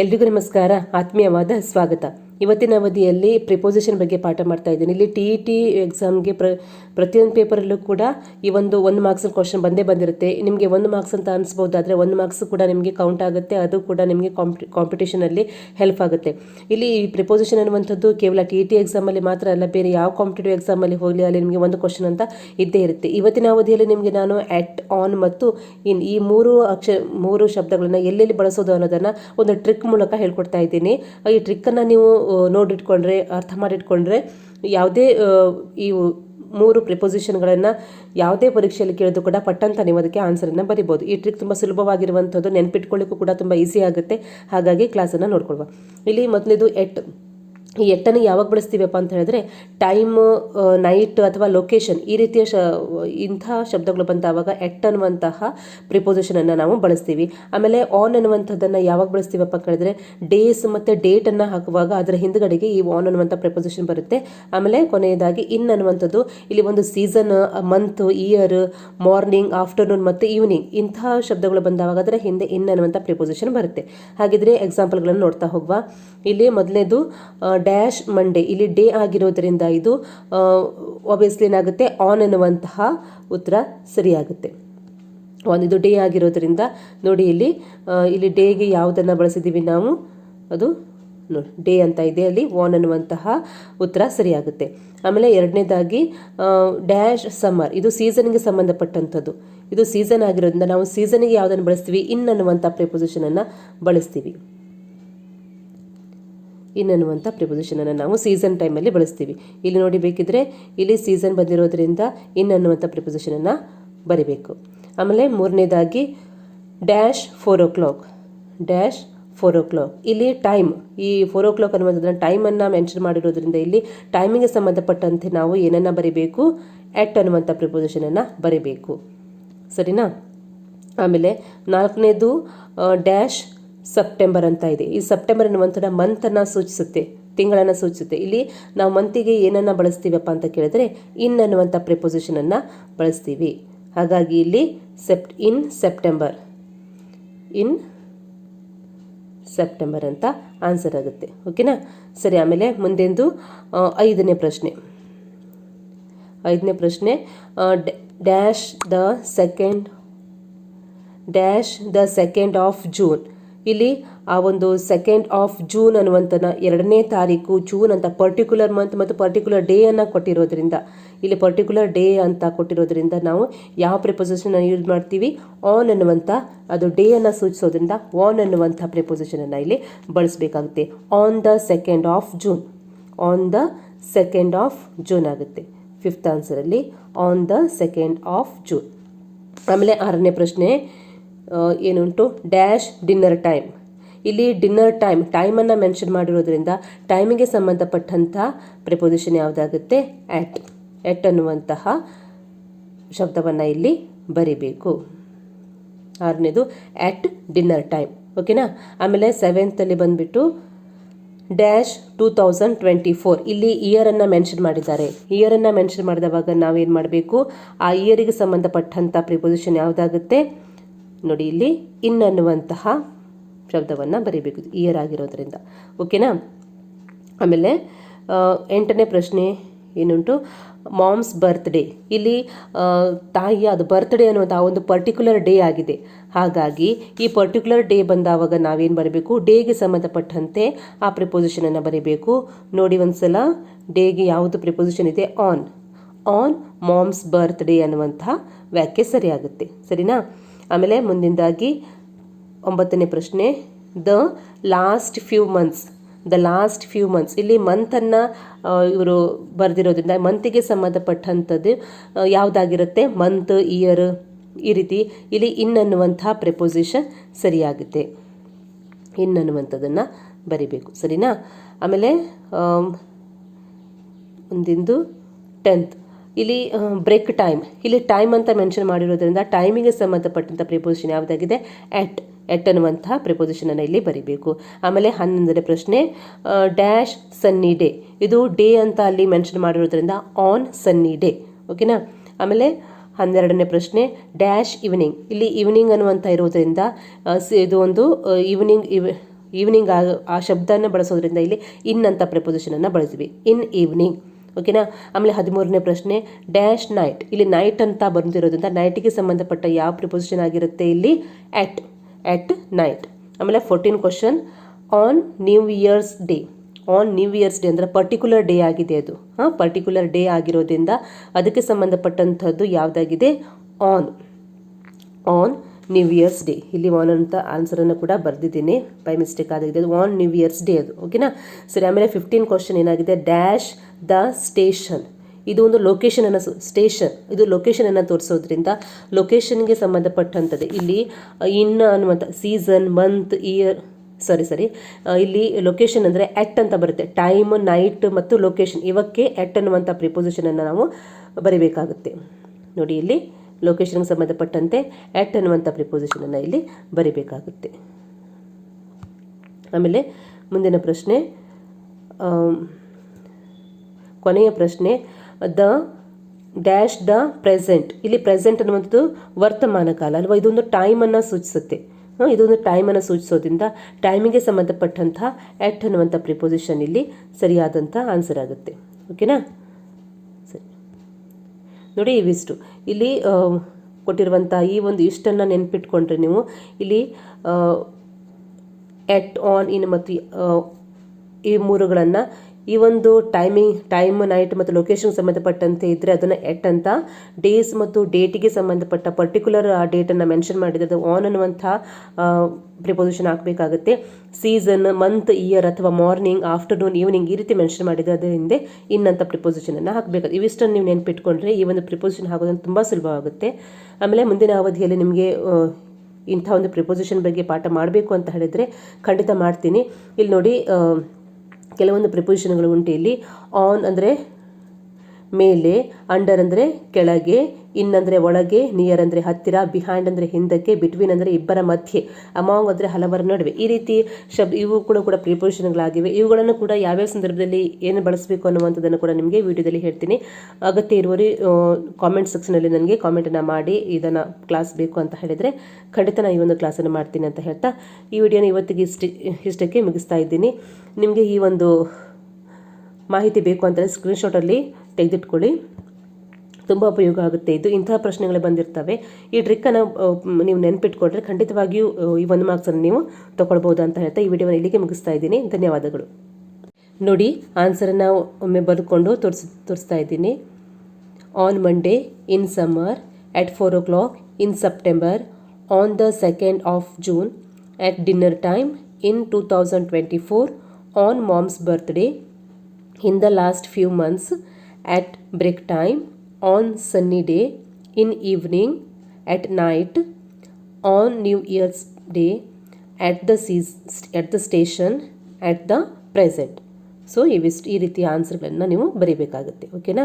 ಎಲ್ರಿಗೂ ನಮಸ್ಕಾರ. ಆತ್ಮೀಯವಾದ ಸ್ವಾಗತ. ಇವತ್ತಿನ ಅವಧಿಯಲ್ಲಿ ಪ್ರಿಪೋಸಿಷನ್ ಬಗ್ಗೆ ಪಾಠ ಮಾಡ್ತಾ ಇದ್ದೀನಿ. ಇಲ್ಲಿ ಟಿ ಇ ಟಿ ಎಕ್ಸಾಮ್ಗೆ ಪ್ರ, ಪ್ರತಿಯೊಂದು ಪೇಪರಲ್ಲೂ ಕೂಡ ಈ ಒಂದು ಒಂದು ಮಾರ್ಕ್ಸ್ ಕ್ವಶನ್ ಬಂದೇ ಬಂದಿರುತ್ತೆ. ನಿಮಗೆ ಒಂದು ಮಾರ್ಕ್ಸ್ ಅಂತ ಅನಿಸ್ಬೋದು ಆದರೆ ಒಂದು ಮಾರ್ಕ್ಸ್ ಕೂಡ ನಿಮಗೆ ಕೌಂಟ್ ಆಗುತ್ತೆ. ಅದು ಕೂಡ ನಿಮಗೆ ಕಾಂಪಿ ಕಾಂಪಿಟೇಷನಲ್ಲಿ ಹೆಲ್ಪ್ ಆಗುತ್ತೆ. ಇಲ್ಲಿ ಈ ಪ್ರಿಪೋಸಿಷನ್ ಅನ್ನುವಂಥದ್ದು ಕೇವಲ ಟಿ ಇ ಟಿ ಎಕ್ಸಾಮಲ್ಲಿ ಮಾತ್ರ ಅಲ್ಲ, ಬೇರೆ ಯಾವ ಕಾಂಪಿಟೇಟಿವ್ ಎಕ್ಸಾಮಲ್ಲಿ ಹೋಗಲಿ ಅಲ್ಲಿ ನಿಮಗೆ ಒಂದು ಕ್ವಶನ್ ಅಂತ ಇದ್ದೇ ಇರುತ್ತೆ. ಇವತ್ತಿನ ಅವಧಿಯಲ್ಲಿ ನಿಮಗೆ ನಾನು ಆ್ಯಟ್ ಆನ್ ಮತ್ತು ಇನ್ ಈ ಮೂರು ಅಕ್ಷ, ಮೂರು ಶಬ್ದಗಳನ್ನು ಎಲ್ಲೆಲ್ಲಿ ಬಳಸೋದು ಅನ್ನೋದನ್ನು ಒಂದು ಟ್ರಿಕ್ ಮೂಲಕ ಹೇಳ್ಕೊಡ್ತಾ ಇದ್ದೀನಿ. ಈ ಟ್ರಿಕ್ಕನ್ನು ನೀವು ನೋಡಿಟ್ಕೊಂಡ್ರೆ ಅರ್ಥ ಮಾಡಿಟ್ಕೊಂಡ್ರೆ, ಯಾವುದೇ ಈ ಮೂರು ಪ್ರಿಪೊಸಿಷನ್ಗಳನ್ನು ಯಾವುದೇ ಪರೀಕ್ಷೆಯಲ್ಲಿ ಕೇಳಿದ್ರು ಕೂಡ ಪಟ್ಟಂತ ನೀವು ಅದಕ್ಕೆ ಆನ್ಸರನ್ನು ಬರಿಬೋದು. ಈ ಟ್ರಿಕ್ ತುಂಬ ಸುಲಭವಾಗಿರುವಂಥದ್ದು ನೆನ್ಪಿಟ್ಕೊಳ್ಳಿಕ್ಕೂ ಕೂಡ ತುಂಬ ಈಸಿ ಆಗುತ್ತೆ. ಹಾಗಾಗಿ ಕ್ಲಾಸನ್ನು ನೋಡ್ಕೊಳ್ವ. ಇಲ್ಲಿ ಮೊದಲನೇದು ಎಟ್ ಈ ಎಟ್ಟನ್ನು ಯಾವಾಗ ಬಳಸ್ತೀವಪ್ಪ ಅಂತ ಹೇಳಿದ್ರೆ ಟೈಮ್ ನೈಟ್ ಅಥವಾ ಲೊಕೇಶನ್ ಈ ರೀತಿಯ ಶ, ಇಂಥ ಶಬ್ದಗಳು ಬಂದಾವಾಗ ಎಟ್ ಅನ್ನುವಂತಹ ಪ್ರಿಪೋಸಿಷನನ್ನು ನಾವು ಬಳಸ್ತೀವಿ. ಆಮೇಲೆ ಆನ್ ಅನ್ನುವಂಥದ್ದನ್ನು ಯಾವಾಗ ಬಳಸ್ತೀವಪ್ಪ ಅಂತ ಹೇಳಿದ್ರೆ ಡೇಸ್ ಮತ್ತು ಡೇಟನ್ನು ಹಾಕುವಾಗ ಅದರ ಹಿಂದುಗಡೆಗೆ ಈ ಆನ್ ಅನ್ನುವಂಥ ಪ್ರಿಪೋಸಿಷನ್ ಬರುತ್ತೆ. ಆಮೇಲೆ ಕೊನೆಯದಾಗಿ ಇನ್ ಅನ್ನುವಂಥದ್ದು ಇಲ್ಲಿ ಒಂದು season month, year, morning, afternoon ಮತ್ತು ಈವ್ನಿಂಗ್ ಇಂತಹ ಶಬ್ದಗಳು ಬಂದಾವಾಗ ಅದರ ಹಿಂದೆ ಇನ್ ಅನ್ನುವಂಥ ಪ್ರಿಪೋಸಿಷನ್ ಬರುತ್ತೆ. ಹಾಗಿದ್ರೆ ಎಕ್ಸಾಂಪಲ್ಗಳನ್ನು ನೋಡ್ತಾ ಹೋಗುವ. ಇಲ್ಲಿ ಮೊದಲನೇದು ಡ್ಯಾಶ್ ಮಂಡೇ, ಇಲ್ಲಿ ಡೇ ಆಗಿರೋದರಿಂದ ಇದು ಒಬ್ವಿಯಸ್ಲಿ ಏನಾಗುತ್ತೆ? ಆನ್ ಎನ್ನುವಂತಹ ಉತ್ತರ ಸರಿಯಾಗುತ್ತೆ. ಆನ್ ಇದು ಡೇ ಆಗಿರೋದರಿಂದ, ನೋಡಿ ಇಲ್ಲಿ ಇಲ್ಲಿ ಡೇಗೆ ಯಾವುದನ್ನು ಬಳಸಿದ್ದೀವಿ ನಾವು? ಅದು, ನೋಡಿ, ಡೇ ಅಂತ ಇದೆ ಅಲ್ಲಿ ವಾನ್ ಅನ್ನುವಂತಹ ಉತ್ತರ ಸರಿಯಾಗುತ್ತೆ. ಆಮೇಲೆ ಎರಡನೇದಾಗಿ ಡ್ಯಾಶ್ ಸಮ್ಮರ್, ಇದು ಸೀಸನ್ಗೆ ಸಂಬಂಧಪಟ್ಟಂಥದ್ದು. ಇದು ಸೀಸನ್ ಆಗಿರೋದ್ರಿಂದ ನಾವು ಸೀಸನ್ಗೆ ಯಾವುದನ್ನು ಬಳಸ್ತೀವಿ? ಇನ್ ಅನ್ನುವಂಥ ಪ್ರಿಪೊಸಿಷನನ್ನು ಬಳಸ್ತೀವಿ. ಇನ್ ಅನ್ನುವಂಥ ಪ್ರಿಪೊಸಿಷನನ್ನು ನಾವು ಸೀಸನ್ ಟೈಮಲ್ಲಿ ಬಳಸ್ತೀವಿ. ಇಲ್ಲಿ ನೋಡಿ ಬೇಕಿದ್ರೆ ಇಲ್ಲಿ ಸೀಸನ್ ಬಂದಿರೋದ್ರಿಂದ ಇನ್ ಅನ್ನುವಂಥ ಪ್ರಿಪೊಸಿಷನನ್ನು ಬರಿಬೇಕು. ಆಮೇಲೆ ಮೂರನೇದಾಗಿ dash four o'clock dash four o'clock ಇಲ್ಲಿ ಟೈಮ್ ಈ ಫೋರ್ ಓ ಕ್ಲಾಕ್ ಅನ್ನುವಂಥದ್ದನ್ನು ಟೈಮನ್ನು ಮೆನ್ಷನ್ ಮಾಡಿರೋದ್ರಿಂದ ಇಲ್ಲಿ ಟೈಮಿಗೆ ಸಂಬಂಧಪಟ್ಟಂತೆ ನಾವು ಏನನ್ನು ಬರಿಬೇಕು? ಎಟ್ ಅನ್ನುವಂಥ ಪ್ರಿಪೊಸಿಷನನ್ನು ಬರಿಬೇಕು. ಸರಿನಾ? ಆಮೇಲೆ ನಾಲ್ಕನೇದು ಡ್ಯಾಶ್ ಸೆಪ್ಟೆಂಬರ್ ಅಂತ ಇದೆ. ಈ ಸೆಪ್ಟೆಂಬರ್ ಅನ್ನುವಂಥದ್ದು ಮಂತನ್ನು ಸೂಚಿಸುತ್ತೆ, ತಿಂಗಳನ್ನು ಸೂಚಿಸುತ್ತೆ. ಇಲ್ಲಿ ನಾವು ಮಂತಿಗೆ ಏನನ್ನು ಬಳಸ್ತೀವಪ್ಪ ಅಂತ ಕೇಳಿದ್ರೆ ಇನ್ ಅನ್ನುವಂಥ ಪ್ರಿಪೊಸಿಷನನ್ನು ಬಳಸ್ತೀವಿ. ಹಾಗಾಗಿ ಇಲ್ಲಿ sept, in September. In September ಅಂತ ಆನ್ಸರ್ ಆಗುತ್ತೆ. ಓಕೆನಾ? ಸರಿ, ಆಮೇಲೆ ಮುಂದೆಂದು ಐದನೇ ಪ್ರಶ್ನೆ. ಐದನೇ ಪ್ರಶ್ನೆ dash the second, dash the second of June. ಇಲ್ಲಿ ಆ ಒಂದು ಸೆಕೆಂಡ್ ಆಫ್ ಜೂನ್ ಅನ್ನುವಂಥನ ಎರಡನೇ ತಾರೀಕು ಜೂನ್ ಅಂತ ಪರ್ಟಿಕ್ಯುಲರ್ ಮಂತ್ ಮತ್ತು ಪರ್ಟಿಕ್ಯುಲರ್ ಡೇ ಅನ್ನು ಕೊಟ್ಟಿರೋದ್ರಿಂದ. ಇಲ್ಲಿ ಪರ್ಟಿಕ್ಯುಲರ್ ಡೇ ಅಂತ ಕೊಟ್ಟಿರೋದ್ರಿಂದ ನಾವು ಯಾವ ಪ್ರಿಪೊಸಿಷನ್ ಯೂಸ್ ಮಾಡ್ತೀವಿ? ಆನ್ ಅನ್ನುವಂಥ ಅದು ಡೇ ಅನ್ನು ಸೂಚಿಸೋದ್ರಿಂದ ಆನ್ ಅನ್ನುವಂಥ ಪ್ರಿಪೊಸಿಷನನ್ನು ಇಲ್ಲಿ ಬಳಸಬೇಕಾಗುತ್ತೆ. On the second of June on the second of June ಆಗುತ್ತೆ. Fifth ಆನ್ಸರಲ್ಲಿ on the second of June ಆಮೇಲೆ ಆರನೇ ಪ್ರಶ್ನೆ. ಏನುಂಟು? ಡ್ಯಾಶ್ ಡಿನ್ನರ್ ಟೈಮ್ ಇಲ್ಲಿ ಡಿನ್ನರ್ ಟೈಮ್ ಟೈಮನ್ನು ಮೆನ್ಷನ್ ಮಾಡಿರೋದ್ರಿಂದ ಟೈಮಿಗೆ ಸಂಬಂಧಪಟ್ಟಂಥ ಪ್ರಿಪೊಸಿಷನ್ ಯಾವುದಾಗುತ್ತೆ? ಆ್ಯಟ್ ಎಟ್ ಅನ್ನುವಂತಹ ಶಬ್ದವನ್ನು ಇಲ್ಲಿ ಬರಿಬೇಕು. ಆರನೇದು ಆ್ಯಟ್ ಡಿನ್ನರ್ ಟೈಮ್ ಓಕೆನಾ ಆಮೇಲೆ ಸೆವೆಂತಲ್ಲಿ ಬಂದುಬಿಟ್ಟು dash two thousand twenty four ಇಲ್ಲಿ ಇಯರನ್ನು ಮೆನ್ಷನ್ ಮಾಡಿದ್ದಾರೆ. ಇಯರನ್ನು ಮೆನ್ಷನ್ ಮಾಡಿದವಾಗ ನಾವೇನು ಮಾಡಬೇಕು? ಆ ಇಯರಿಗೆ ಸಂಬಂಧಪಟ್ಟಂಥ ಪ್ರಿಪೊಸಿಷನ್ ಯಾವುದಾಗುತ್ತೆ? ನೋಡಿ ಇಲ್ಲಿ ಇನ್ ಅನ್ನುವಂತಹ ಶಬ್ದವನ್ನು ಬರೀಬೇಕು, ಇಯರ್ ಆಗಿರೋದ್ರಿಂದ. ಓಕೆನಾ ಆಮೇಲೆ ಎಂಟನೇ ಪ್ರಶ್ನೆ ಏನುಂಟು? ಮಾಮ್ಸ್ ಬರ್ತ್ಡೇ ಇಲ್ಲಿ ತಾಯಿಯ ಅದು ಬರ್ತ್ಡೇ ಅನ್ನುವಂಥ ಒಂದು ಪರ್ಟಿಕ್ಯುಲರ್ ಡೇ ಆಗಿದೆ. ಹಾಗಾಗಿ, ಈ ಪರ್ಟಿಕ್ಯುಲರ್ ಡೇ ಬಂದಾವಾಗ ನಾವೇನು ಬರಬೇಕು? ಡೇಗೆ ಸಂಬಂಧಪಟ್ಟಂತೆ ಆ ಪ್ರಿಪೊಸಿಷನನ್ನು ಬರೀಬೇಕು. ನೋಡಿ ಒಂದ್ಸಲ ಡೇಗೆ ಯಾವುದು ಪ್ರಿಪೊಸಿಷನ್ ಇದೆ? ಆನ್ ಆನ್ ಮಾಮ್ಸ್ ಬರ್ತ್ಡೇ ಅನ್ನುವಂಥ ವ್ಯಾಖ್ಯೆ ಸರಿಯಾಗುತ್ತೆ. ಸರಿನಾ? ಆಮೇಲೆ ಮುಂದಿಂದಾಗಿ ಒಂಬತ್ತನೇ ಪ್ರಶ್ನೆ the last few months the last few months ಇಲ್ಲಿ ಮಂತನ್ನು ಇವರು ಬರೆದಿರೋದ್ರಿಂದ ಮಂತಿಗೆ ಸಂಬಂಧಪಟ್ಟಂಥದ್ದು ಯಾವುದಾಗಿರುತ್ತೆ? ಮಂತ್ ಇಯರ್ ಈ ರೀತಿ. ಇಲ್ಲಿ ಇನ್ ಅನ್ನುವಂತಹ ಪ್ರೆಪೊಸಿಷನ್ ಸರಿಯಾಗುತ್ತೆ. ಇನ್ ಅನ್ನುವಂಥದ್ದನ್ನು ಬರಿಬೇಕು. ಸರಿನಾ? ಆಮೇಲೆ ಒಂದಿಂದು ಟೆಂತ್ ಇಲ್ಲಿ ಬ್ರೇಕ್ ಟೈಮ್ ಇಲ್ಲಿ ಟೈಮ್ ಅಂತ ಮೆನ್ಷನ್ ಮಾಡಿರೋದ್ರಿಂದ ಟೈಮಿಗೆ ಸಂಬಂಧಪಟ್ಟಂಥ ಪ್ರಿಪೋಸಿಷನ್ ಯಾವುದಾಗಿದೆ? ಎಟ್ ಎಟ್ ಅನ್ನುವಂಥ ಪ್ರಿಪೋಸಿಷನನ್ನು ಇಲ್ಲಿ ಬರಿಬೇಕು. ಆಮೇಲೆ ಹನ್ನೊಂದನೇ ಪ್ರಶ್ನೆ ಡ್ಯಾಶ್ ಸನ್ನಿ ಡೇ ಇದು ಡೇ ಅಂತ ಅಲ್ಲಿ ಮೆನ್ಷನ್ ಮಾಡಿರೋದ್ರಿಂದ ಆನ್ ಸನ್ನಿ ಡೇ ಓಕೆನಾ ಆಮೇಲೆ ಹನ್ನೆರಡನೇ ಪ್ರಶ್ನೆ ಡ್ಯಾಶ್ ಈವ್ನಿಂಗ್ ಇಲ್ಲಿ ಈವ್ನಿಂಗ್ ಅನ್ನುವಂಥ ಇರೋದ್ರಿಂದ ಇದು ಒಂದು ಈವ್ನಿಂಗ್ ಇವ್ ಈವ್ನಿಂಗ್ ಆ ಆ ಶಬ್ದನ ಬಳಸೋದ್ರಿಂದ ಇಲ್ಲಿ ಇನ್ ಅಂತ ಪ್ರಿಪೋಸಿಷನನ್ನು ಬಳಸಿವಿ ಇನ್ ಈವ್ನಿಂಗ್ ಓಕೆನಾ? ಆಮೇಲೆ ಹದಿಮೂರನೇ ಪ್ರಶ್ನೆ, ಡ್ಯಾಶ್ ನೈಟ್. ಇಲ್ಲಿ ನೈಟ್ ಅಂತ ಬಂದಿರೋದ್ರಿಂದ ನೈಟಿಗೆ ಸಂಬಂಧಪಟ್ಟ ಯಾವ ಪ್ರಿಪೊಸಿಷನ್ ಆಗಿರುತ್ತೆ ಇಲ್ಲಿ? ಎಟ್ ಎಟ್ ನೈಟ್ ಆಮೇಲೆ fourteen question on new year's day on new year's day ಅಂದರೆ ಪರ್ಟಿಕ್ಯುಲರ್ ಡೇ ಆಗಿದೆ ಅದು. ಹಾಂ ಪರ್ಟಿಕ್ಯುಲರ್ ಡೇ ಆಗಿರೋದ್ರಿಂದ ಅದಕ್ಕೆ ಸಂಬಂಧಪಟ್ಟಂಥದ್ದು ಯಾವುದಾಗಿದೆ? On on new year's day ಇಲ್ಲಿ ಆನ್ ಅಂತ ಆನ್ಸರನ್ನು ಕೂಡ ಬರೆದಿದ್ದೀನಿ. ಬೈ ಮಿಸ್ಟೇಕ್ ಆಗಿದೆ ಅದು ಆನ್ ನ್ಯೂ ಇಯರ್ಸ್ ಡೇ ಅದು. ಓಕೆನಾ ಸರಿ, ಆಮೇಲೆ ಫಿಫ್ಟೀನ್ ಕ್ವಶನ್ ಏನಾಗಿದೆ? ಡ್ಯಾಶ್ ದ ಸ್ಟೇಷನ್ ಇದು ಒಂದು ಲೊಕೇಶನ್ ಅನ್ನು ಸ್ಟೇಷನ್ ಇದು ಲೊಕೇಶನ್ ಅನ್ನು ತೋರಿಸೋದ್ರಿಂದ ಲೊಕೇಶನ್ಗೆ ಸಂಬಂಧಪಟ್ಟಂಥದ್ದು ಇಲ್ಲಿ ಇನ್ ಅನ್ನುವಂಥ ಸೀಸನ್ ಮಂತ್ ಇಯರ್ ಸಾರಿ ಸರಿ ಇಲ್ಲಿ ಲೊಕೇಶನ್ ಅಂದರೆ ಆ್ಯಕ್ಟ್ ಅಂತ ಬರುತ್ತೆ. ಟೈಮ್ ನೈಟ್ ಮತ್ತು ಲೊಕೇಶನ್ ಇವಕ್ಕೆ ಆ್ಯಕ್ಟ್ ಅನ್ನುವಂಥ ಪ್ರಿಪೊಸಿಷನನ್ನು ನಾವು ಬರಿಬೇಕಾಗುತ್ತೆ. ನೋಡಿ ಇಲ್ಲಿ. ಲೊಕೇಶನ್ಗೆ ಸಂಬಂಧಪಟ್ಟಂತೆ ಆ್ಯಕ್ಟ್ ಅನ್ನುವಂಥ ಪ್ರಿಪೋಸಿಷನನ್ನು ಇಲ್ಲಿ ಬರಿಬೇಕಾಗುತ್ತೆ. ಆಮೇಲೆ ಮುಂದಿನ ಪ್ರಶ್ನೆ ಕೊನೆಯ ಪ್ರಶ್ನೆ, ದ ಡ್ಯಾಶ್ ದ ಪ್ರೆಸೆಂಟ್ ಇಲ್ಲಿ ಪ್ರೆಸೆಂಟ್ ಅನ್ನುವಂಥದ್ದು ವರ್ತಮಾನ ಕಾಲ ಅಲ್ವಾ? ಇದೊಂದು ಟೈಮನ್ನು ಸೂಚಿಸುತ್ತೆ. ಇದೊಂದು ಟೈಮನ್ನು ಸೂಚಿಸೋದ್ರಿಂದ ಟೈಮಿಗೆ ಸಂಬಂಧಪಟ್ಟಂಥ ಆ್ಯಕ್ಟ್ ಅನ್ನುವಂಥ ಪ್ರಿಪೋಸಿಷನ್ ಇಲ್ಲಿ ಸರಿಯಾದಂಥ ಆನ್ಸರ್ ಆಗುತ್ತೆ. ಓಕೆನಾ ನೋಡಿ ಇವಿಷ್ಟು ಇಲ್ಲಿ ಕೊಟ್ಟಿರುವಂಥ ಈ ಒಂದು ಇಷ್ಟನ್ನು ನೆನ್ಪಿಟ್ಕೊಂಡ್ರೆ ನೀವು ಇಲ್ಲಿ ಎಟ್ ಆನ್ ಇನ್ ಮತ್ತು ಈ ಮೂರುಗಳನ್ನು ಈ ಒಂದು ಟೈಮಿಂಗ್ ಟೈಮ್ ನೈಟ್ ಮತ್ತು ಲೊಕೇಶನ್ ಸಂಬಂಧಪಟ್ಟಂತೆ ಇದ್ದರೆ ಅದನ್ನು ಎಟ್ ಅಂತ ಡೇಸ್ ಮತ್ತು ಡೇಟಿಗೆ ಸಂಬಂಧಪಟ್ಟ ಪರ್ಟಿಕ್ಯುಲರ್ ಆ ಡೇಟನ್ನು ಮೆನ್ಷನ್ ಮಾಡಿದರೆ ಅದು ಆನ್ ಅನ್ನುವಂಥ ಪ್ರಿಪೊಸಿಷನ್ ಹಾಕಬೇಕಾಗುತ್ತೆ. ಸೀಸನ್ ಮಂತ್ ಇಯರ್ ಅಥವಾ ಮಾರ್ನಿಂಗ್ ಆಫ್ಟರ್ನೂನ್ ಈವ್ನಿಂಗ್ ಈ ರೀತಿ ಮೆನ್ಷನ್ ಮಾಡಿದರೆ ಅದರ ಹಿಂದೆ ಇನ್ ಅಂತ ಪ್ರಿಪೊಸಿಷನನ್ನು ಹಾಕಬೇಕು ಇವಿಷ್ಟನ್ನು ನೀವು ನೆನ್ಪಿಟ್ಕೊಂಡ್ರೆ ಈ ಒಂದು ಪ್ರಿಪೊಸಿಷನ್ ಹಾಕೋದನ್ನು ತುಂಬ ಸುಲಭವಾಗುತ್ತೆ ಆಮೇಲೆ ಮುಂದಿನ ಅವಧಿಯಲ್ಲಿ ನಿಮಗೆ ಇಂಥ ಒಂದು ಪ್ರಿಪೊಸಿಷನ್ ಬಗ್ಗೆ ಪಾಠ ಮಾಡಬೇಕು ಅಂತ ಹೇಳಿದರೆ ಖಂಡಿತ ಮಾಡ್ತೀನಿ. ಇಲ್ಲಿ ನೋಡಿ ಕೆಲವೊಂದು ಪ್ರಿಪೊಸಿಷನ್ಗಳು ಉಂಟು ಇಲ್ಲಿ. ಆನ್ ಅಂದರೆ ಮೇಲೆ ಅಂಡರ್ ಅಂದರೆ ಕೆಳಗೆ ಇನ್ ಅಂದರೆ ಒಳಗೆ ನಿಯರ್ ಅಂದರೆ ಹತ್ತಿರ ಬಿಹೈಂಡ್ ಅಂದರೆ ಹಿಂದಕ್ಕೆ ಬಿಟ್ವೀನ್ ಅಂದರೆ ಇಬ್ಬರ ಮಧ್ಯೆ ಅಮಾಂಗ್ ಅಂದರೆ ಹಲವರ ನಡುವೆ. ಈ ರೀತಿ ಶಬ್ದ ಇವು ಕೂಡ ಕೂಡ ಪ್ರಿಪೋಷನ್ಗಳಾಗಿವೆ ಇವುಗಳನ್ನು ಕೂಡ ಯಾವ್ಯಾವ ಸಂದರ್ಭದಲ್ಲಿ ಏನು ಬಳಸಬೇಕು ಅನ್ನುವಂಥದ್ದನ್ನು ಕೂಡ ನಿಮಗೆ ವಿಡಿಯೋದಲ್ಲಿ ಹೇಳ್ತೀನಿ. ಅಗತ್ಯ ಇರುವವರು ಕಾಮೆಂಟ್ ಸೆಕ್ಷನಲ್ಲಿ ನನಗೆ ಕಾಮೆಂಟನ್ನು ಮಾಡಿ, ಇದನ್ನು ಕ್ಲಾಸ್ ಬೇಕು ಅಂತ ಹೇಳಿದರೆ ಖಂಡಿತ ನಾನು ಈ ಒಂದು ಕ್ಲಾಸನ್ನು ಮಾಡ್ತೀನಿ ಅಂತ ಹೇಳ್ತಾ, ಈ ವಿಡಿಯೋನ ಇವತ್ತಿಗೆ ಇಷ್ಟ ಇಷ್ಟಕ್ಕೆ ಮುಗಿಸ್ತಾ ಇದ್ದೀನಿ. ನಿಮಗೆ ಈ ಒಂದು ಮಾಹಿತಿ ಬೇಕು ಅಂತಂದರೆ ಸ್ಕ್ರೀನ್ಶಾಟಲ್ಲಿ ತೆಗೆದಿಟ್ಕೊಳ್ಳಿ. ತುಂಬ ಉಪಯೋಗ ಆಗುತ್ತೆ ಇದು. ಇಂತಹ ಪ್ರಶ್ನೆಗಳು ಬಂದಿರ್ತವೆ. ಈ ಟ್ರಿಕ್ಕನ್ನು ನೀವು ನೆನಪಿಟ್ಕೊಂಡ್ರೆ ಖಂಡಿತವಾಗಿಯೂ ಈ ಒಂದು ಮಾರ್ಕ್ಸನ್ನು ನೀವು ತೊಗೊಳ್ಬೋದು ಅಂತ ಹೇಳ್ತಾ ಈ ವಿಡಿಯೋನ ಇಲ್ಲಿಗೆ ಮುಗಿಸ್ತಾ ಇದ್ದೀನಿ. ಧನ್ಯವಾದಗಳು. ನೋಡಿ ಆನ್ಸರನ್ನು ಒಮ್ಮೆ ಬದುಕೊಂಡು ತೋರಿಸ್, ತೋರಿಸ್ತಾ ಇದ್ದೀನಿ. On Monday in summer at 4 o'clock, in September, on the 2nd of June, at dinner time, in 2024 on mom's birthday in the last few months at break time on sunny day in evening at night on new year's day at the at the station at the present so ಇವಿಷ್ಟು ಈ ರೀತಿಯ ಆನ್ಸರ್ಗಳನ್ನು ನೀವು ಬರೀಬೇಕಾಗುತ್ತೆ ಓಕೆನಾ